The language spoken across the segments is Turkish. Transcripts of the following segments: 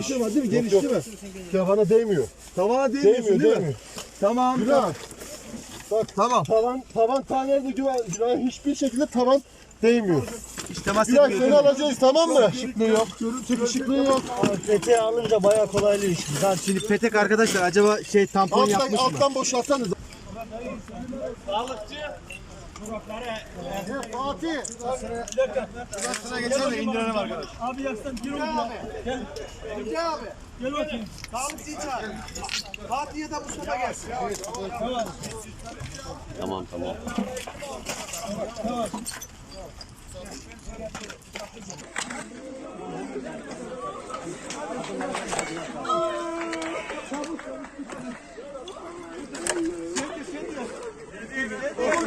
bir şey var değil mi? Geniş değil mi? Kafana değmiyor. Tavana değmiyorsun Değmiyor, değil mi? değmiyor. Tamam. Günah. Bak Tamam. tavan, tavan tanelerde güven, günah hiçbir şekilde tavan değmiyor. Temas Günah seni alacağız tamam mı? Işıklığı yok. Işıklığı yok. Peteği alınca bayağı kolaylıyor işimiz. Tamam şimdi petek arkadaşlar acaba şey tampon Alttan, yapmış mı? alttan boşaltsanız. Fatih. Sıra geçelim de indirelim arkadaş. Abi yaksan gir oraya. Gel. Gel bakayım. Fatih ya da Mustafa gelsin. Tamam tamam.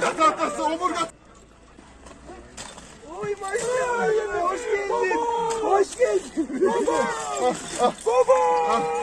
Omurga tahtası omurga. Oy maşallah. Hoş geldin. Hoş geldin. Baba. Baba.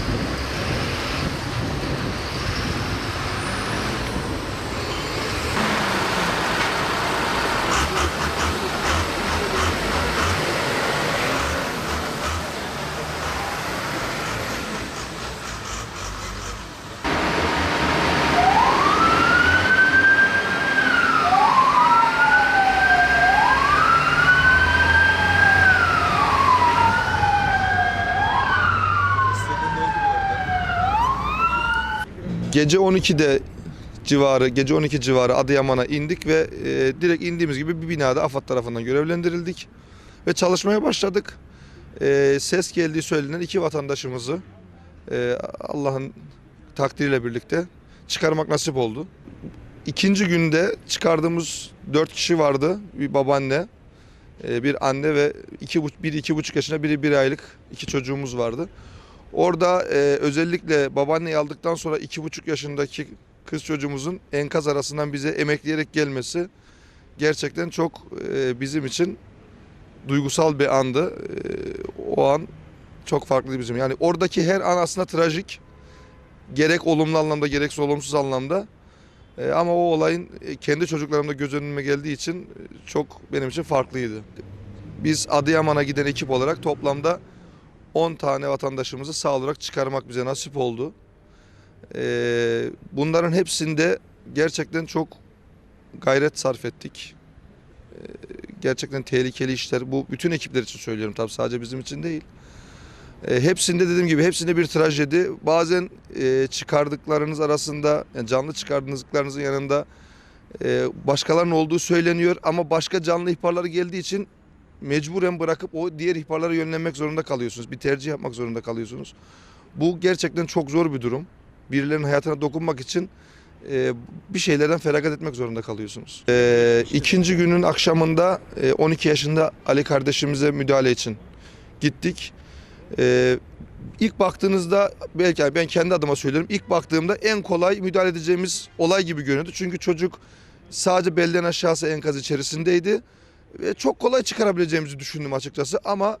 Gece 12'de civarı, gece 12 civarı Adıyaman'a indik ve e, direkt indiğimiz gibi bir binada AFAD tarafından görevlendirildik. Ve çalışmaya başladık. E, ses geldiği söylenen iki vatandaşımızı e, Allah'ın takdiriyle birlikte çıkarmak nasip oldu. İkinci günde çıkardığımız dört kişi vardı. Bir babaanne, e, bir anne ve iki, biri iki buçuk yaşında, biri bir aylık iki çocuğumuz vardı. Orada e, özellikle babaanneyi aldıktan sonra iki buçuk yaşındaki kız çocuğumuzun enkaz arasından bize emekleyerek gelmesi gerçekten çok e, bizim için duygusal bir andı. E, o an çok farklıydı bizim. Yani oradaki her an aslında trajik. Gerek olumlu anlamda gerekse olumsuz anlamda. E, ama o olayın e, kendi çocuklarımda göz önüme geldiği için e, çok benim için farklıydı. Biz Adıyaman'a giden ekip olarak toplamda 10 tane vatandaşımızı sağ olarak çıkarmak bize nasip oldu. Ee, bunların hepsinde gerçekten çok gayret sarf ettik. Ee, gerçekten tehlikeli işler. Bu bütün ekipler için söylüyorum tabii sadece bizim için değil. Ee, hepsinde dediğim gibi hepsinde bir trajedi. Bazen e, çıkardıklarınız arasında yani canlı çıkardıklarınızın yanında e, başkalarının olduğu söyleniyor ama başka canlı ihbarları geldiği için mecburen bırakıp o diğer ihbarlara yönlenmek zorunda kalıyorsunuz. Bir tercih yapmak zorunda kalıyorsunuz. Bu gerçekten çok zor bir durum. Birilerinin hayatına dokunmak için e, bir şeylerden feragat etmek zorunda kalıyorsunuz. E, ikinci günün akşamında e, 12 yaşında Ali kardeşimize müdahale için gittik. E, ilk baktığınızda belki ben kendi adıma söylüyorum. İlk baktığımda en kolay müdahale edeceğimiz olay gibi görünüyordu. Çünkü çocuk sadece belden aşağısı enkaz içerisindeydi ve çok kolay çıkarabileceğimizi düşündüm açıkçası ama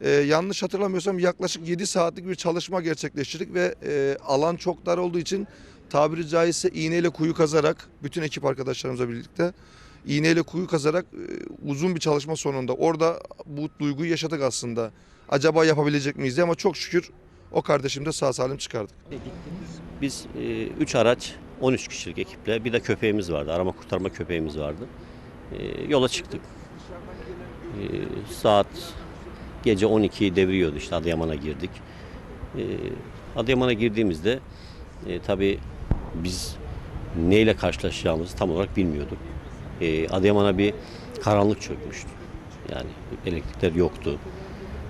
e, yanlış hatırlamıyorsam yaklaşık 7 saatlik bir çalışma gerçekleştirdik ve e, alan çok dar olduğu için tabiri caizse iğneyle kuyu kazarak bütün ekip arkadaşlarımızla birlikte iğneyle kuyu kazarak e, uzun bir çalışma sonunda orada bu duyguyu yaşadık aslında. Acaba yapabilecek miyiz diye ama çok şükür o kardeşim de sağ salim çıkardık. Biz 3 araç 13 kişilik ekiple bir de köpeğimiz vardı. Arama kurtarma köpeğimiz vardı. E, yola çıktık. E, saat gece 12'yi deviriyordu işte Adıyaman'a girdik. E, Adıyaman'a girdiğimizde e, tabii biz neyle karşılaşacağımızı tam olarak bilmiyorduk. E, Adıyaman'a bir karanlık çökmüştü. Yani elektrikler yoktu.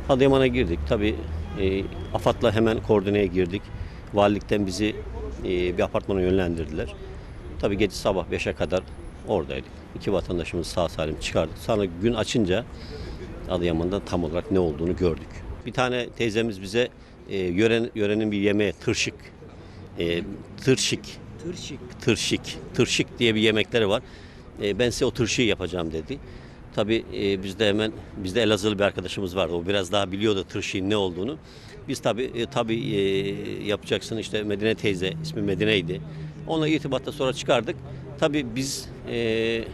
Adıyaman'a girdik. Tabii e, AFAD'la hemen koordineye girdik. Valilikten bizi e, bir apartmana yönlendirdiler. Tabii gece sabah 5'e kadar oradaydık. İki vatandaşımız sağ salim çıkardık. Sonra gün açınca Adıyaman'da tam olarak ne olduğunu gördük. Bir tane teyzemiz bize e, yören, yörenin bir yemeği tırşık, e, tırşık, Tırşık. tırşık, tırşık diye bir yemekleri var. E, ben size o tırşıyı yapacağım dedi. Tabii e, bizde hemen bizde Elazığlı bir arkadaşımız vardı. O biraz daha biliyordu tırşıyın ne olduğunu. Biz tabii e, tabii e, yapacaksın işte Medine teyze ismi Medine'ydi. Onunla irtibatta sonra çıkardık. Tabii biz e,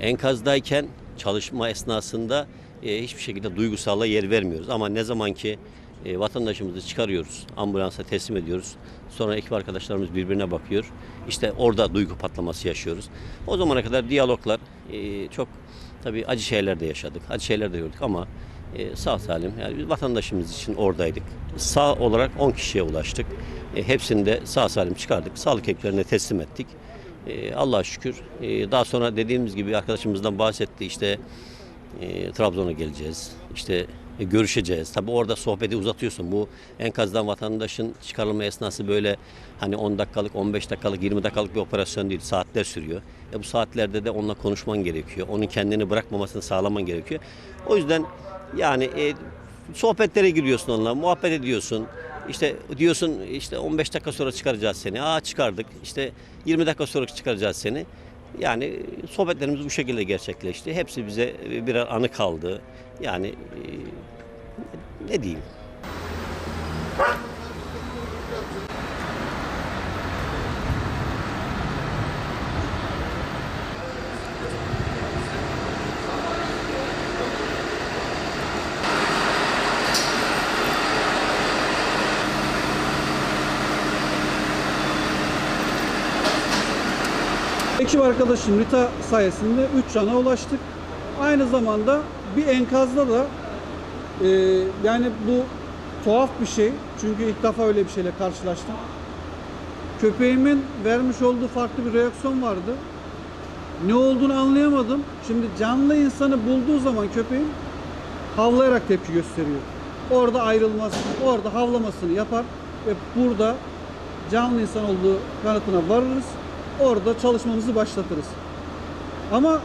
enkazdayken çalışma esnasında e, hiçbir şekilde duygusalla yer vermiyoruz. Ama ne zaman ki e, vatandaşımızı çıkarıyoruz, ambulansa teslim ediyoruz. Sonra ekip arkadaşlarımız birbirine bakıyor. İşte orada duygu patlaması yaşıyoruz. O zamana kadar diyaloglar e, çok tabii acı şeyler de yaşadık. Acı şeyler de gördük ama e, sağ salim yani biz vatandaşımız için oradaydık. Sağ olarak 10 kişiye ulaştık. E, hepsini de sağ salim çıkardık. Sağlık ekiplerine teslim ettik. E, Allah'a şükür. E, daha sonra dediğimiz gibi arkadaşımızdan bahsetti işte e, Trabzon'a geleceğiz. İşte e, görüşeceğiz. Tabii orada sohbeti uzatıyorsun. Bu enkazdan vatandaşın çıkarılma esnası böyle hani 10 dakikalık, 15 dakikalık, 20 dakikalık bir operasyon değil. Saatler sürüyor. E bu saatlerde de onunla konuşman gerekiyor. Onun kendini bırakmamasını sağlaman gerekiyor. O yüzden yani e, sohbetlere giriyorsun onunla, muhabbet ediyorsun. İşte diyorsun işte 15 dakika sonra çıkaracağız seni. Aa çıkardık. İşte 20 dakika sonra çıkaracağız seni. Yani sohbetlerimiz bu şekilde gerçekleşti. Hepsi bize birer anı kaldı. Yani e, ne diyeyim? Ekip arkadaşım Rita sayesinde 3 cana ulaştık. Aynı zamanda bir enkazda da e, yani bu tuhaf bir şey. Çünkü ilk defa öyle bir şeyle karşılaştım. Köpeğimin vermiş olduğu farklı bir reaksiyon vardı. Ne olduğunu anlayamadım. Şimdi canlı insanı bulduğu zaman köpeğin havlayarak tepki gösteriyor. Orada ayrılmaz, orada havlamasını yapar ve burada canlı insan olduğu kanıtına varırız. Orada çalışmamızı başlatırız. Ama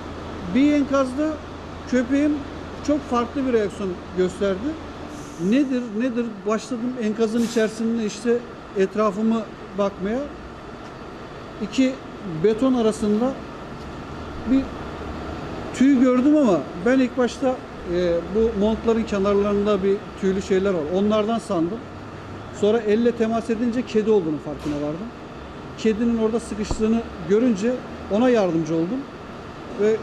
bir enkazda köpeğim çok farklı bir reaksiyon gösterdi. Nedir, nedir? Başladım enkazın içerisinde işte etrafımı bakmaya. İki beton arasında bir tüy gördüm ama ben ilk başta e, bu montların kenarlarında bir tüylü şeyler var. Onlardan sandım. Sonra elle temas edince kedi olduğunu farkına vardım. Kedinin orada sıkıştığını görünce ona yardımcı oldum. Ve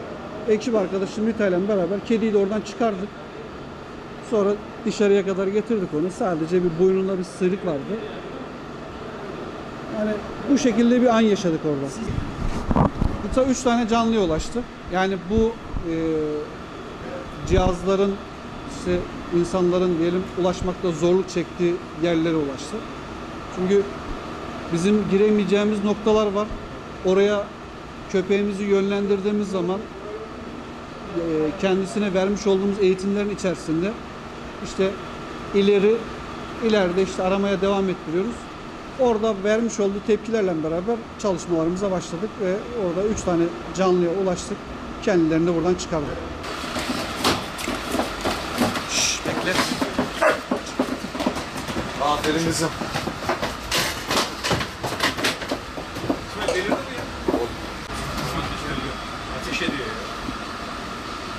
ekip arkadaşım Rita ile beraber kediyi de oradan çıkardık. Sonra dışarıya kadar getirdik onu. Sadece bir boynunda bir sıyrık vardı. Yani bu şekilde bir an yaşadık orada. Rita 3 tane canlıya ulaştı. Yani bu e, cihazların işte insanların diyelim ulaşmakta zorluk çektiği yerlere ulaştı. Çünkü bizim giremeyeceğimiz noktalar var. Oraya köpeğimizi yönlendirdiğimiz zaman e, kendisine vermiş olduğumuz eğitimlerin içerisinde işte ileri ileride işte aramaya devam ettiriyoruz. Orada vermiş olduğu tepkilerle beraber çalışmalarımıza başladık ve orada 3 tane canlıya ulaştık. Kendilerini de buradan çıkardık. Bekle. Aferin kızım.